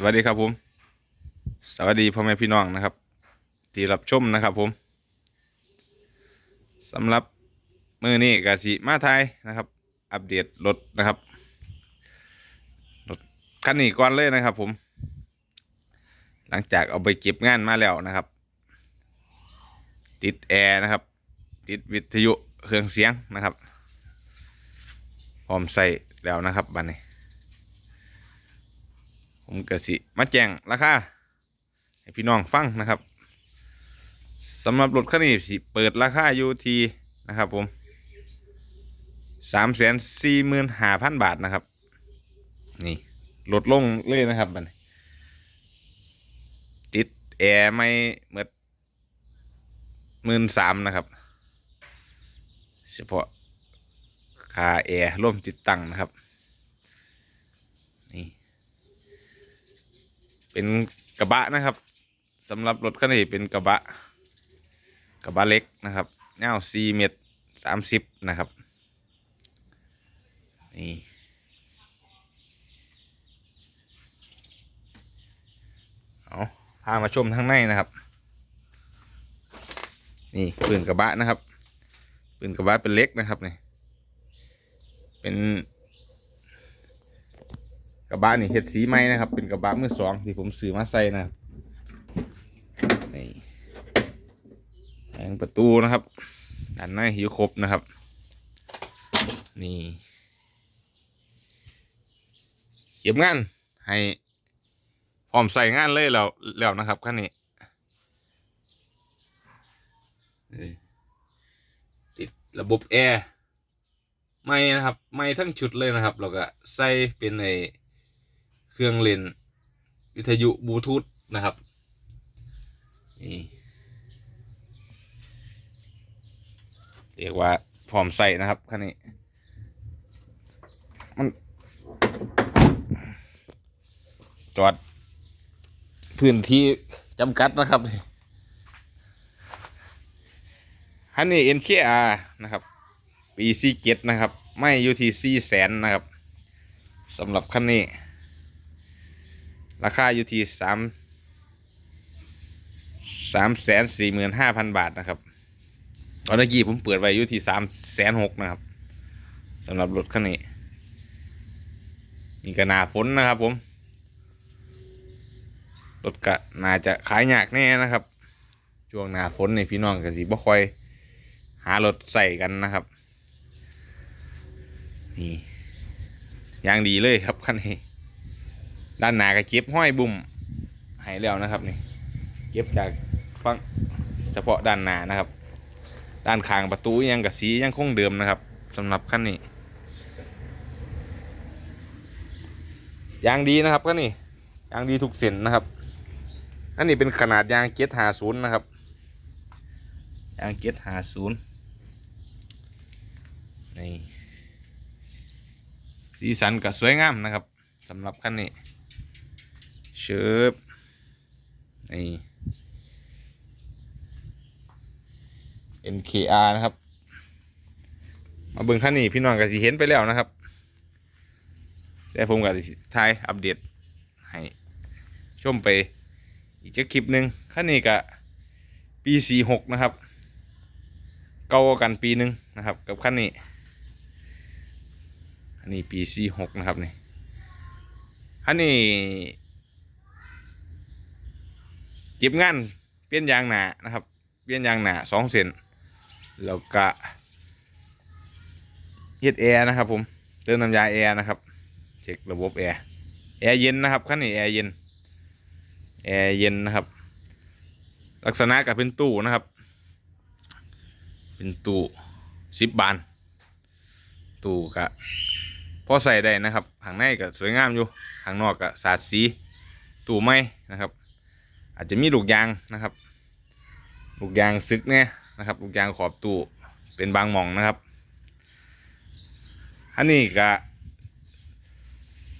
สวัสดีครับผม สวัสดีพ่อแม่พี่น้องนะครับ ที่รับชมนะครับผมสำหรับมือนี้กาสิมาไทยนะครับ อัปเดตรถนะครับรถคันนี้ก่อนเลยนะครับผม หลังจากเอาไปเก็บงานมาแล้วนะครับ ติดแอร์นะครับ ติดวิทยุเครื่องเสียงนะครับพร้อมใส่แล้วนะครับบัดนี้ ผมก็สิมาแจ้งราคาให้พี่น้องฟังนะครับสำหรับรถคันนี้สิเปิดราคาอยู่ที่นะครับผมสามแสนสี่หมื่นห้าพันบาทนะครับ นี่ลดลงเลยนะครับบันี้ติดแอร์ไม่เมื่อหมื่นสามนะครับ เฉพาะค่าแอร์ร่วมติดตั้งนะครับ เป็นกระบะนะครับสำหรับรถคันนี้เป็นกระบะ กระบะเล็กนะครับยาวสี่เมตรสามสิบนะครับ นี่เอาพามาชมข้างในนะครับ นี่ปืนกระบะนะครับปืนกระบะเป็นเล็กนะครับนี่เป็น กระบะนี่เห็ดสีไหมนะครับ เป็นกระบะมือสองที่ผมซื้อมาใส่นะครับนี่แผงประตูนะครับด้านในอยู่ครบนะครับ นี่เก็บงานให้พร้อมใส่งานเลยแล้วแล้วนะครับคันนี้ติดระบบแอร์ไม่นะครับ ไม่ทั้งชุดเลยนะครับเราก็ใส่เป็นใน เครื่องเลนวิทยุบลูทูธนะครับนี่เรียกว่าพร้อมใส่นะครับคันนี้ มัน จอด พื้นที่จำกัดนะครับคันนี้ NKR นะครับ ปีซีเจ็ดนะครับ ไม่อยู่ที่สี่แสนนะครับสำหรับคันนี้ ราคาอยู่ที่สามสามแสนสี่หมื่นห้าพันบาทนะครับตอนเมื่อกี้ผมเปิดไว้อยู่ที่สามแสนหกนะครับสำหรับรถคันนี้นี่ก็หนาฝนนะครับผม รถก็น่าจะขายยากแน่นะครับ ช่วงหนาฝนนี่พี่น้องก็สิบ่ค่อย หารถใส่กันนะครับ นี่ยางดีเลยครับคันนี้ ด้านหน้าก็เก็บห้อยบุ่มให้แล้วนะครับนี่เก็บจากฟังเฉพาะด้านหน้านะครับ ด้านข้างประตูยังกับสียังคงเดิมนะครับสำหรับคันนี้ยางดีนะครับคันนี้ยางดีทุกเส้นนะครับอันนี้เป็นขนาดยางเจ็ดหาศูนย์นะครับยางเจ็ดหาศูนย์นี่สีสันก็สวยงามนะครับสำหรับคันนี้ ชิบนี่ NKR นะครับ มาเบิ่งคันนี้พี่น้องก็สิเห็นไปแล้วนะครับแต่ผมก็สิถ่ายอัปเดตให้ชมไปอีกจะคลิปหนึ่งคันนี้ก็ปี46นะครับ เก่ากันปีหนึ่งนะครับ กับคันนี้ อันนี้ปี46นะครับนี่อันนี้ เก็บงานเปลี่ยนยางหนานะครับ เปลี่ยนยางหนาสองเส้นแล้วก็เฮ็ดแอร์นะครับผมเติมน้ำยาแอร์นะครับ เช็คระบบแอร์แอร์เย็นนะครับขั้นนี้แอร์เย็นแอร์เย็นนะครับ ลักษณะก็เป็นตู้นะครับ เป็นตู้สิบบาน ตู้กะพอใส่ได้นะครับข้างในก็สวยงามอยู่ข้างนอกก็สาดสีตู้ไม้นะครับ อาจจะมีลูกยางนะครับ ลูกยางซึกเนี่ยนะครับ ลูกยางขอบตู้เป็นบางหม่องนะครับ อันนี้ก็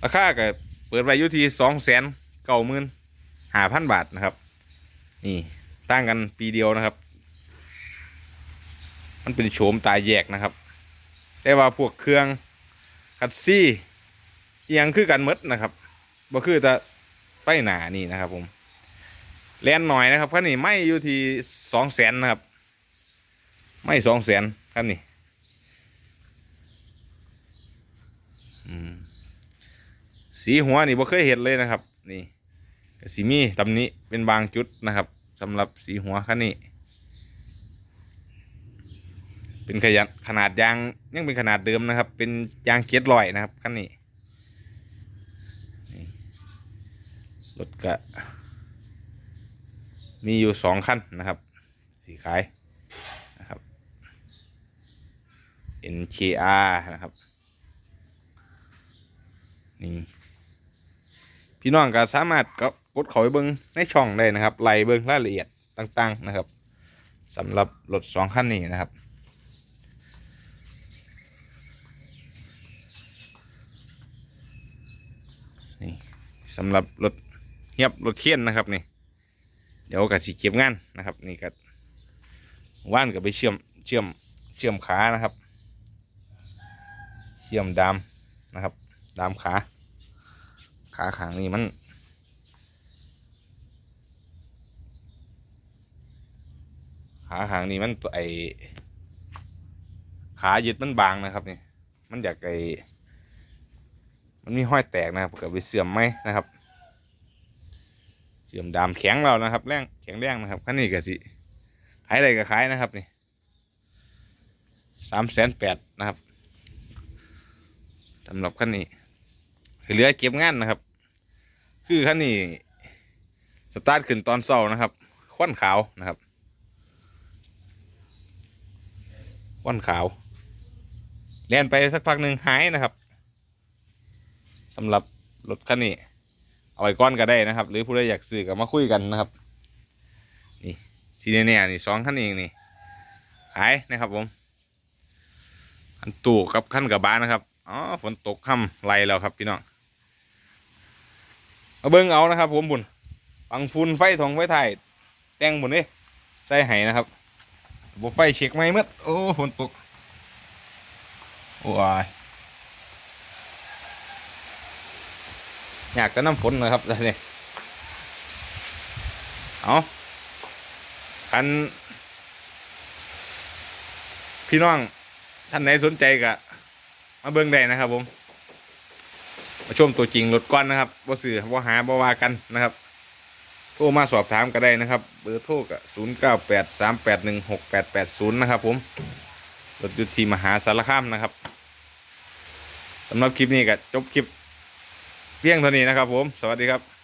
ราคาก็เปิดไว้อยู่ที่สองแสนเก้าหมื่นห้าพันบาทนะครับ นี่ตั้งกันปีเดียวนะครับ มันเป็นโฉมตายแยกนะครับ แต่ว่าพวกเครื่องคัดซี่อิหยังคือกันมดนะครับบ่คือแต่ไฟหนานี่นะครับผม แลนหน่อยนะครับคันนี้ไม่อยู่ที่สองแสนนะครับ ไม่สองแสนคันนี้สีหัวนี่บ่เคยเห็นเลยนะครับ นี่สีมีตำนี้เป็นบางจุดนะครับสำหรับสีหัวคันนี้ เป็นขยันขนาดยางยังเป็นขนาดเดิมนะครับ เป็นยางเจ็ดลอยนะครับคันนี้รถกะ มีอยู่สองคันนะครับ สีขายนะครับ NKR นะครับนี่พี่น้องก็สามารถก็กดเข้าไปเบิ้งในช่องได้นะครับไล่เบิ้งรายละเอียดต่าง ๆ นะครับสำหรับรถสองคันนี้นะครับนี่สำหรับรถเฮียบรถเคียนนะครับนี่ เดี๋ยวกับสิเก็บงานนะครับ นี่ก็ว่านกับไปเชื่อมเชื่อมเชื่อมขานะครับ เชื่อมดามนะครับ ดามขา ขาขางนี่มันขาขางนี่มันตัวไอขายึดมันบางนะครับนี่มันอยากไอมันมีห้อยแตกนะครับกิดไปเสื่อมไหมนะครับ เสื่อมดามแข็งเรานะครับแรงแข็งแรงนะครับคันนี้ก็สิขายอะไรก็ขายนะครับนี่สามแสนแปดนะครับสำหรับคันนี้เหลือเก็บงานนะครับ คือคันนี้สตาร์ทขึ้นตอนเช้านะครับควันขาวนะครับควันขาวเลียนไปสักพักหนึ่งหายนะครับสำหรับรถคันนี้ เอาไว้ก้อนก็ได้นะครับ หรือผู้ใดอยากซื้อก็มาคุยกันนะครับนี่ทีนี้เนี่ยนี่สองคันเองนี่ขายนะครับผมคันตู่กับคันกระบะนะครับอ๋อฝนตกค่ำไรแล้วครับพี่น้องมาเบิ้งเอานะครับ ผมบุญฟังฟุนไฟทองไฟไทยแต่งบุญนี่ใส่ไห้นะครับบไฟเช็คไหมเมื่อโอ้ฝนตกโอ้ย อยากจะน้ำฝนนะครับตอนนี้เอาคันพี่น้องท่านไหนสนใจก็มาเบิ่งได้นะครับ ผม มาชมตัวจริงรถก้อนนะครับบ่สื่อบ่หาบ่ว่ากันนะครับ โทรมาสอบถามก็ได้นะครับ เบอร์โทรก็ศูนย์เก้าแปดสามแปดหนึ่งหกแปดแปดศูนย์นะครับ ผมรถยุทีมหาสารคามนะครับสำหรับคลิปนี้ก็จบคลิป เพียงเท่านี้นะครับผม สวัสดีครับ